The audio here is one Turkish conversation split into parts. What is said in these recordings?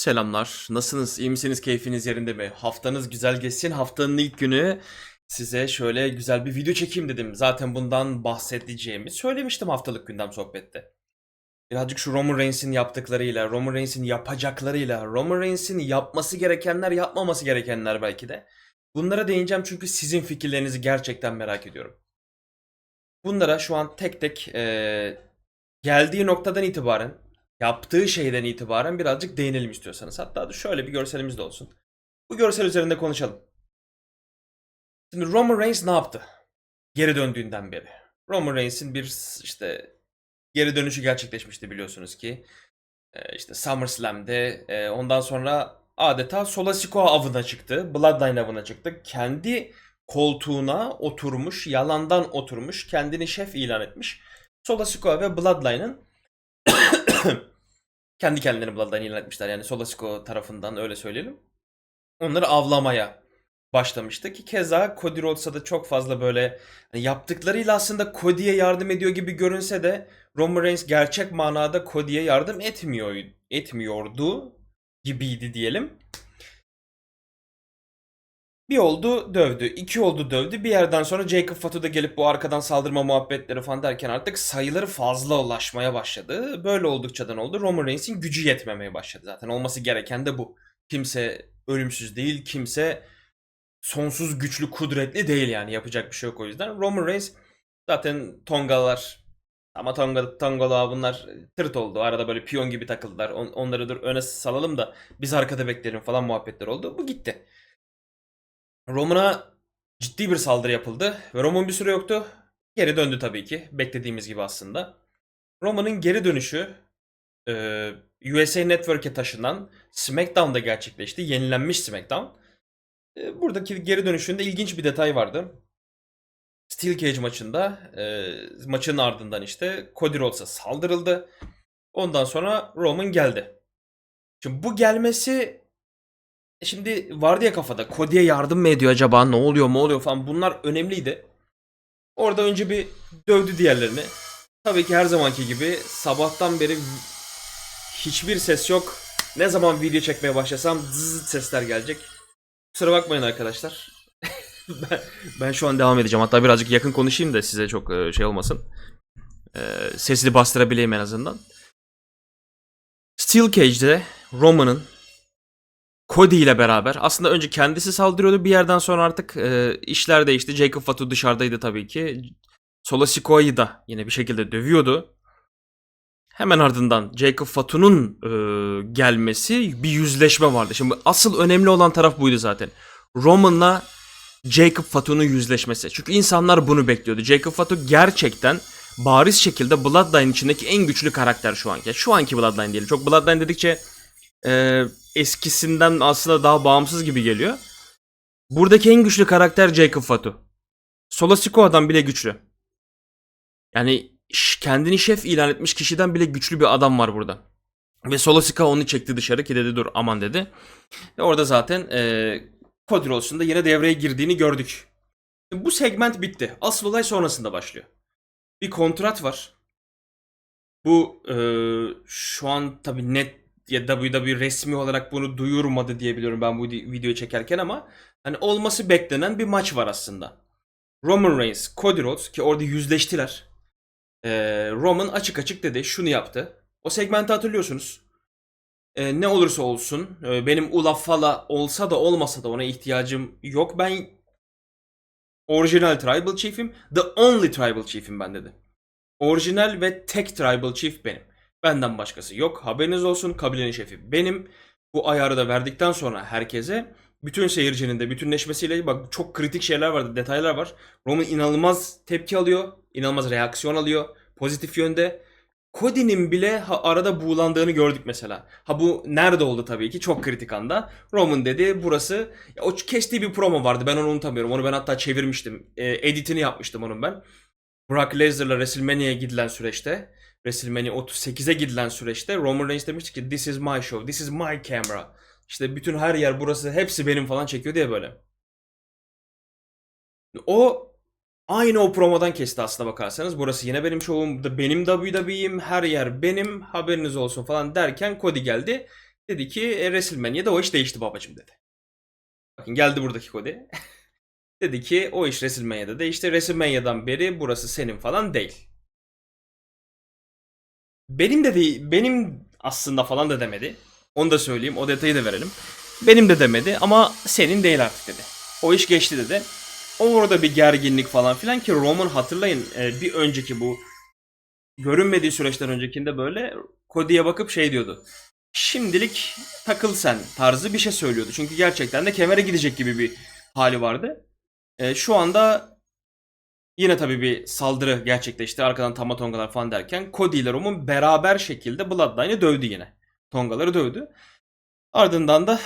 Selamlar. Nasılsınız? İyi misiniz? Keyfiniz yerinde mi? Haftanız güzel geçsin. Haftanın ilk günü size şöyle güzel bir video çekeyim dedim. Zaten bundan bahsedeceğimi söylemiştim haftalık gündem sohbette. Birazcık şu Roman Reigns'in yaptıklarıyla, Roman Reigns'in yapacaklarıyla, Roman Reigns'in yapması gerekenler, yapmaması gerekenler belki de. Bunlara değineceğim çünkü sizin fikirlerinizi gerçekten merak ediyorum. Bunlara şu an tek tek eee, geldiği noktadan itibaren, yaptığı şeyden itibaren birazcık değinelim istiyorsanız. Hatta da şöyle bir görselimiz de olsun. Bu görsel üzerinde konuşalım. Şimdi Roman Reigns ne yaptı? Geri döndüğünden beri. Roman Reigns'in bir işte geri dönüşü gerçekleşmişti biliyorsunuz ki. Ee, işte SummerSlam'de e, ondan sonra adeta Sola Sikoa avına çıktı. Bloodline avına çıktı. Kendi koltuğuna oturmuş, yalandan oturmuş, kendini şef ilan etmiş. Sola Sikoa ve Bloodline'ın kendi kendilerini Bloodline ilan etmişler. Yani Sola Sikoa tarafından öyle söyleyelim. Onları avlamaya başlamıştı ki keza Cody Rhodes'a da çok fazla böyle hani yaptıklarıyla aslında Cody'ye yardım ediyor gibi görünse de Roman Reigns gerçek manada Cody'ye yardım etmiyor etmiyordu gibiydi diyelim. Bir oldu dövdü, iki oldu dövdü. Bir yerden sonra Jacob Fatu da gelip bu arkadan saldırma muhabbetleri falan derken artık sayıları fazla ulaşmaya başladı. Böyle oldukçadan oldu. Roman Reigns'in gücü yetmemeye başladı zaten. Olması gereken de bu. Kimse ölümsüz değil, kimse sonsuz güçlü kudretli değil yani yapacak bir şey yok o yüzden. Roman Reigns zaten Tongalar ama Tonga, Tongalı bunlar tırt oldu. Arada böyle piyon gibi takıldılar. On- onları dur öne salalım da biz arkada bekleyelim falan muhabbetler oldu. Bu gitti. Roman'a ciddi bir saldırı yapıldı ve Roman bir süre yoktu. Geri döndü tabii ki. Beklediğimiz gibi aslında. Roman'ın geri dönüşü e, USA Network'e taşınan SmackDown'da gerçekleşti. Yenilenmiş SmackDown. E, buradaki geri dönüşünde ilginç bir detay vardı. Steel Cage maçında e, maçın ardından işte Cody Rhodes'a saldırıldı. Ondan sonra Roman geldi. Şimdi bu gelmesi şimdi vardı ya kafada Cody'ye yardım mı ediyor acaba ne oluyor mu oluyor falan bunlar önemliydi. Orada önce bir dövdü diğerlerini. Tabii ki her zamanki gibi sabahtan beri hiçbir ses yok. Ne zaman video çekmeye başlasam zıt sesler gelecek. Kusura bakmayın arkadaşlar. ben, ben şu an devam edeceğim. Hatta birazcık yakın konuşayım da size çok e, şey olmasın. E, sesini bastırabileyim en azından. Steel Cage'de Roman'ın Cody ile beraber aslında önce kendisi saldırıyordu. Bir yerden sonra artık e, işler değişti. Jacob Fatu dışarıdaydı tabii ki. Sola Sikoa'yı da yine bir şekilde dövüyordu. Hemen ardından Jacob Fatu'nun e, gelmesi bir yüzleşme vardı. Şimdi asıl önemli olan taraf buydu zaten. Roman'la Jacob Fatu'nun yüzleşmesi. Çünkü insanlar bunu bekliyordu. Jacob Fatu gerçekten bariz şekilde Bloodline içindeki en güçlü karakter şu anki. Şu anki Bloodline diyelim. Çok Bloodline dedikçe e, eskisinden aslında daha bağımsız gibi geliyor. Buradaki en güçlü karakter Jacob Fatu. Sola Sikoa'dan bile güçlü. Yani kendini şef ilan etmiş kişiden bile güçlü bir adam var burada. Ve Sola Sikoa onu çekti dışarı ki dedi dur aman dedi. Ve orada zaten e, Cody da yine devreye girdiğini gördük. Bu segment bitti. Asıl olay sonrasında başlıyor. Bir kontrat var. Bu e, şu an tabii net ya WWE resmi olarak bunu duyurmadı diye biliyorum ben bu videoyu çekerken ama hani olması beklenen bir maç var aslında. Roman Reigns, Cody Rhodes ki orada yüzleştiler. E, Roman açık açık dedi şunu yaptı. O segmenti hatırlıyorsunuz. E, ne olursa olsun e, benim Ulaf Fala olsa da olmasa da ona ihtiyacım yok. Ben orijinal Tribal Chief'im. The only Tribal Chief'im ben dedi. Orijinal ve tek Tribal Chief benim. Benden başkası yok. Haberiniz olsun. Kabilenin şefi benim. Bu ayarı da verdikten sonra herkese bütün seyircinin de bütünleşmesiyle bak çok kritik şeyler vardı, detaylar var. Roman inanılmaz tepki alıyor, inanılmaz reaksiyon alıyor pozitif yönde. Cody'nin bile ha- arada buğulandığını gördük mesela. Ha bu nerede oldu tabii ki çok kritik anda. Roman dedi burası ya o kestiği bir promo vardı ben onu unutamıyorum. Onu ben hatta çevirmiştim. E, editini yapmıştım onun ben. Brock Lesnar'la WrestleMania'ya gidilen süreçte WrestleMania 38'e gidilen süreçte Roman Reigns demişti ki this is my show, this is my camera. İşte bütün her yer burası hepsi benim falan çekiyor diye böyle. O aynı o promodan kesti aslına bakarsanız. Burası yine benim şovum, benim WWE'im, her yer benim, haberiniz olsun falan derken Cody geldi. Dedi ki e, WrestleMania'da o iş değişti babacım dedi. Bakın geldi buradaki Cody. dedi ki o iş WrestleMania'da değişti. WrestleMania'dan beri burası senin falan değil. Benim de değil, benim aslında falan da demedi. Onu da söyleyeyim, o detayı da verelim. Benim de demedi ama senin değil artık dedi. O iş geçti dedi. Orada bir gerginlik falan filan ki Roman hatırlayın e, bir önceki bu görünmediği süreçten öncekinde böyle Cody'ye bakıp şey diyordu. Şimdilik takıl sen tarzı bir şey söylüyordu. Çünkü gerçekten de kemere gidecek gibi bir hali vardı. E, şu anda yine tabii bir saldırı gerçekleşti. Arkadan Tama Tongalar falan derken Cody ile Roman beraber şekilde Bloodline'ı dövdü yine. Tongaları dövdü. Ardından da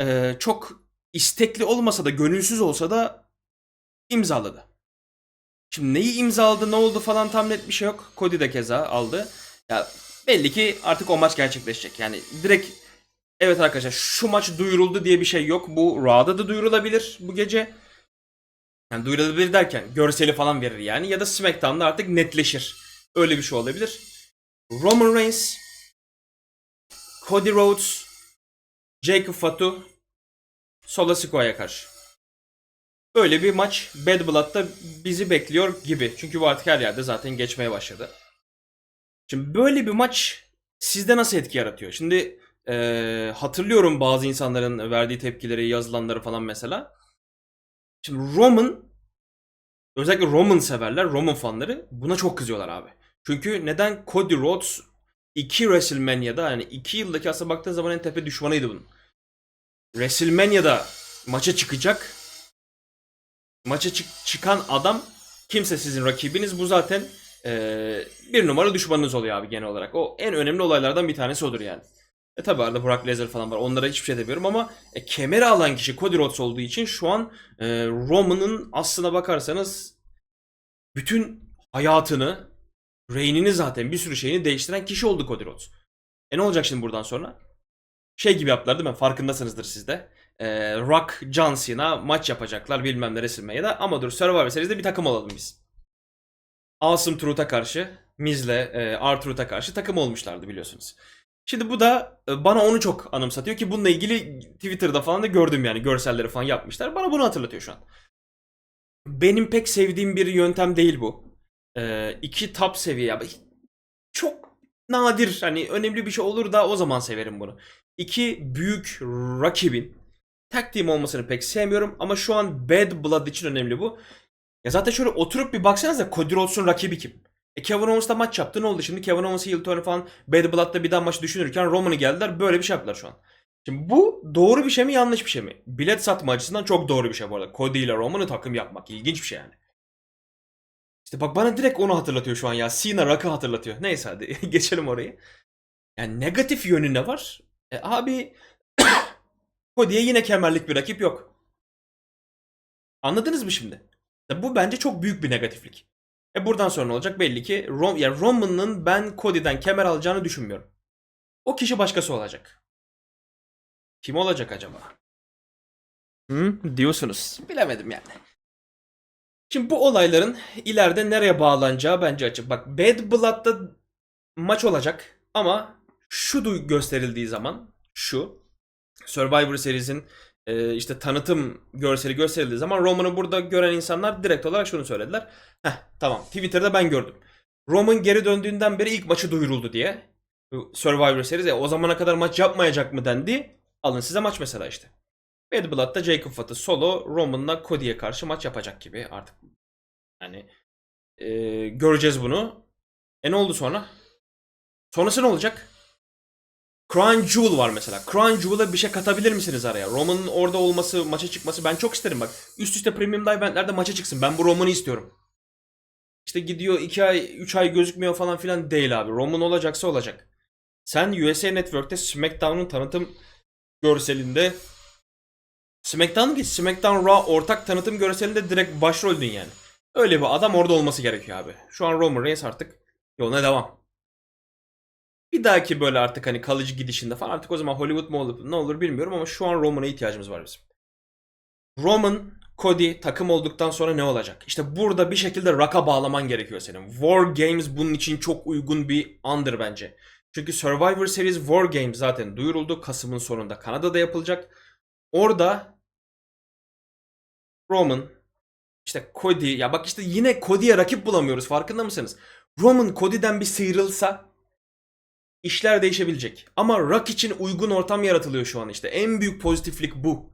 e, çok istekli olmasa da gönülsüz olsa da imzaladı. Şimdi neyi imzaladı ne oldu falan tam net bir şey yok. Cody de keza aldı. Ya belli ki artık o maç gerçekleşecek. Yani direkt evet arkadaşlar şu maç duyuruldu diye bir şey yok. Bu Raw'da da duyurulabilir bu gece. Yani duyurulabilir derken görseli falan verir yani. Ya da SmackDown'da artık netleşir. Öyle bir şey olabilir. Roman Reigns, Cody Rhodes, Jacob Fatu, Solo Sikoa'ya karşı. Böyle bir maç Bad Blood'da bizi bekliyor gibi. Çünkü bu artık her yerde zaten geçmeye başladı. Şimdi böyle bir maç sizde nasıl etki yaratıyor? Şimdi eee, hatırlıyorum bazı insanların verdiği tepkileri, yazılanları falan mesela. Şimdi Roman özellikle Roman severler, Roman fanları buna çok kızıyorlar abi. Çünkü neden Cody Rhodes iki WrestleMania'da yani iki yıldaki aslında baktığın zaman en tepe düşmanıydı bunun. WrestleMania'da maça çıkacak. Maça çık- çıkan adam kimse sizin rakibiniz. Bu zaten eee, bir numara düşmanınız oluyor abi genel olarak. O en önemli olaylardan bir tanesi odur yani. E tabi arada Brock Lesnar falan var. Onlara hiçbir şey demiyorum ama e, kemeri alan kişi Cody Rhodes olduğu için şu an e, Roman'ın aslına bakarsanız bütün hayatını, reynini zaten bir sürü şeyini değiştiren kişi oldu Cody Rhodes. E ne olacak şimdi buradan sonra? Şey gibi yaptılar değil mi? Farkındasınızdır siz de. E, Rock, John Cena maç yapacaklar bilmem ne WrestleMania'da. Ama dur Survivor Series'de bir takım olalım biz. Awesome Truth'a karşı, Miz'le e, R-Truth'a karşı takım olmuşlardı biliyorsunuz. Şimdi bu da e, bana onu çok anımsatıyor ki bununla ilgili Twitter'da falan da gördüm yani görselleri falan yapmışlar. Bana bunu hatırlatıyor şu an. Benim pek sevdiğim bir yöntem değil bu. Ee, iki top seviye. Çok nadir hani önemli bir şey olur da o zaman severim bunu. İki büyük rakibin tag team olmasını pek sevmiyorum ama şu an Bad Blood için önemli bu. Ya zaten şöyle oturup bir baksanıza Cody Rhodes'un rakibi kim? E Kevin Owens'la maç yaptı ne oldu şimdi? Kevin Owens'ı heel turn falan Bad Blood'da bir daha maç düşünürken Roman'ı geldiler böyle bir şey yaptılar şu an. Şimdi bu doğru bir şey mi yanlış bir şey mi? Bilet satma açısından çok doğru bir şey bu arada. Cody ile Roman'ı takım yapmak ilginç bir şey yani. İşte bak bana direkt onu hatırlatıyor şu an ya. Cena Rock'ı hatırlatıyor. Neyse hadi geçelim orayı. Yani negatif yönü ne var? E abi Cody'ye yine kemerlik bir rakip yok. Anladınız mı şimdi? Ya bu bence çok büyük bir negatiflik. E buradan sonra ne olacak? Belli ki Rom, yani Roman'ın ben Cody'den kemer alacağını düşünmüyorum. O kişi başkası olacak. Kim olacak acaba? Hı, diyorsunuz. Bilemedim yani. Şimdi bu olayların ileride nereye bağlanacağı bence açık. Bak Bad Blood'da maç olacak ama şu gösterildiği zaman şu Survivor Series'in e, işte tanıtım görseli gösterildiği zaman Roman'ı burada gören insanlar direkt olarak şunu söylediler. Heh tamam Twitter'da ben gördüm. Roman geri döndüğünden beri ilk maçı duyuruldu diye. Survivor Series e, o zamana kadar maç yapmayacak mı dendi. Alın size maç mesela işte. Bad Blood'da Jacob Fatu solo Roman'la Cody'ye karşı maç yapacak gibi artık. Yani e, göreceğiz bunu. E ne oldu sonra? Sonrası ne olacak? Crown Jewel var mesela. Crown Jewel'a bir şey katabilir misiniz araya? Roman'ın orada olması, maça çıkması ben çok isterim bak. Üst üste Premium eventlerde maça çıksın. Ben bu Roman'ı istiyorum. İşte gidiyor 2 ay, 3 ay gözükmüyor falan filan değil abi. Roman olacaksa olacak. Sen USA Network'te SmackDown'un tanıtım görselinde SmackDown geç. SmackDown Raw ortak tanıtım görselinde direkt başroldün yani. Öyle bir adam orada olması gerekiyor abi. Şu an Roman Reigns artık yoluna devam. Bir dahaki böyle artık hani kalıcı gidişinde falan artık o zaman Hollywood mu olur ne olur bilmiyorum ama şu an Roman'a ihtiyacımız var bizim. Roman, Cody takım olduktan sonra ne olacak? İşte burada bir şekilde Rock'a bağlaman gerekiyor senin. War Games bunun için çok uygun bir andır bence. Çünkü Survivor Series War Games zaten duyuruldu. Kasım'ın sonunda Kanada'da yapılacak. Orada Roman işte Cody ya bak işte yine Cody'ye rakip bulamıyoruz farkında mısınız? Roman Cody'den bir sıyrılsa işler değişebilecek. Ama Rock için uygun ortam yaratılıyor şu an işte. En büyük pozitiflik bu.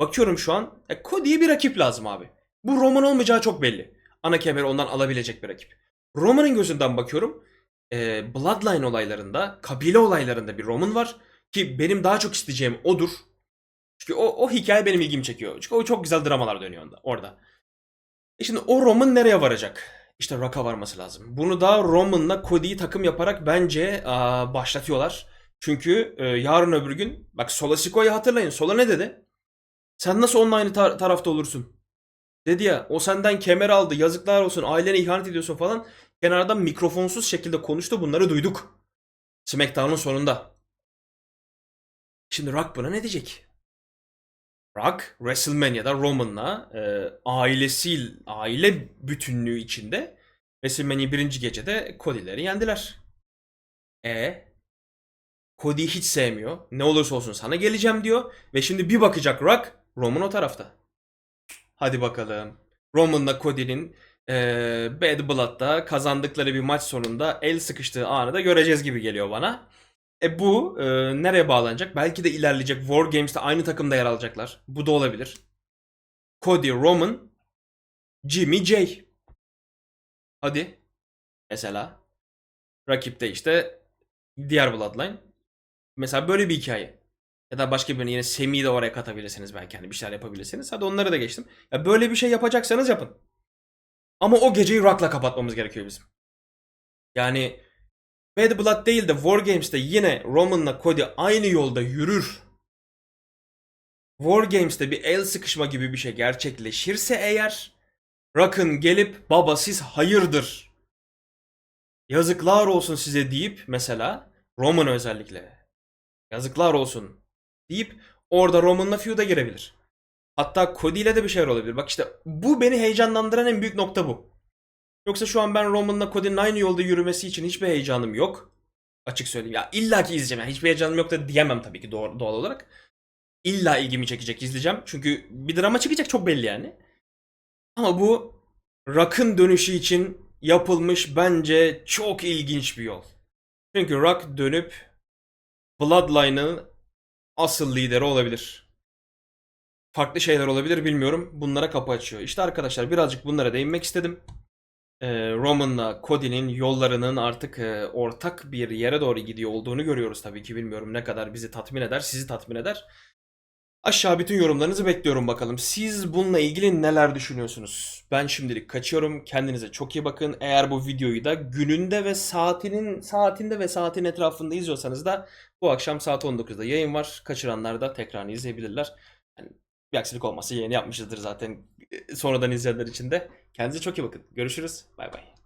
Bakıyorum şu an e, Cody'ye bir rakip lazım abi. Bu Roman olmayacağı çok belli. Ana kemeri ondan alabilecek bir rakip. Roman'ın gözünden bakıyorum. e, Bloodline olaylarında, kabile olaylarında bir Roman var. Ki benim daha çok isteyeceğim odur. Çünkü o, o hikaye benim ilgimi çekiyor. Çünkü o çok güzel dramalar dönüyor onda, orada. E şimdi o Roman nereye varacak? İşte Rock'a varması lazım. Bunu da Roman'la Cody'yi takım yaparak bence aa, başlatıyorlar. Çünkü e, yarın öbür gün bak Sola Siko'yu hatırlayın. Sola ne dedi? Sen nasıl onunla aynı tar- tarafta olursun? Dedi ya o senden kemer aldı yazıklar olsun ailene ihanet ediyorsun falan. Kenarda mikrofonsuz şekilde konuştu bunları duyduk. Smackdown'un sonunda. Şimdi Rock buna ne diyecek? Rock WrestleMania'da Roman'la e, ailesi aile bütünlüğü içinde WrestleMania birinci gecede Cody'leri yendiler. E Cody'yi hiç sevmiyor. Ne olursa olsun sana geleceğim diyor. Ve şimdi bir bakacak Rock Roman o tarafta. Hadi bakalım. Roman'la Cody'nin eee Bad Blood'da kazandıkları bir maç sonunda el sıkıştığı anı da göreceğiz gibi geliyor bana. E bu eee, nereye bağlanacak? Belki de ilerleyecek. War Games'te aynı takımda yer alacaklar. Bu da olabilir. Cody, Roman, Jimmy, Jay. Hadi. Mesela. Rakipte işte diğer Bloodline. Mesela böyle bir hikaye. Ya da başka birini yine Semi'yi de oraya katabilirsiniz belki hani bir şeyler yapabilirsiniz. Hadi onları da geçtim. Ya böyle bir şey yapacaksanız yapın. Ama o geceyi Rock'la kapatmamız gerekiyor bizim. Yani Bad Blood değil de War Games'te yine Roman'la Cody aynı yolda yürür. War Games'te bir el sıkışma gibi bir şey gerçekleşirse eğer Rock'ın gelip baba siz hayırdır yazıklar olsun size deyip mesela Roman özellikle yazıklar olsun deyip orada Roman'la feud'a girebilir. Hatta Cody ile de bir şeyler olabilir. Bak işte bu beni heyecanlandıran en büyük nokta bu. Yoksa şu an ben Roman'la Cody'nin aynı yolda yürümesi için hiçbir heyecanım yok. Açık söyleyeyim. Ya illa ki izleyeceğim. Yani hiçbir heyecanım yok da diyemem tabii ki doğal, doğal olarak. İlla ilgimi çekecek izleyeceğim. Çünkü bir drama çıkacak çok belli yani. Ama bu Rock'ın dönüşü için yapılmış bence çok ilginç bir yol. Çünkü Rock dönüp Bloodline'ın asıl lideri olabilir. Farklı şeyler olabilir bilmiyorum. Bunlara kapı açıyor. İşte arkadaşlar birazcık bunlara değinmek istedim. Ee, Roman'la Cody'nin yollarının artık e, ortak bir yere doğru gidiyor olduğunu görüyoruz tabii ki. Bilmiyorum ne kadar bizi tatmin eder, sizi tatmin eder. Aşağı bütün yorumlarınızı bekliyorum bakalım. Siz bununla ilgili neler düşünüyorsunuz? Ben şimdilik kaçıyorum. Kendinize çok iyi bakın. Eğer bu videoyu da gününde ve saatinin saatinde ve saatin etrafında izliyorsanız da bu akşam saat 19'da yayın var. Kaçıranlar da tekrarını izleyebilirler. Yani bir aksilik olmazsa yayını yapmışızdır zaten. Sonradan izleyenler için de. Kendinize çok iyi bakın. Görüşürüz. Bay bay.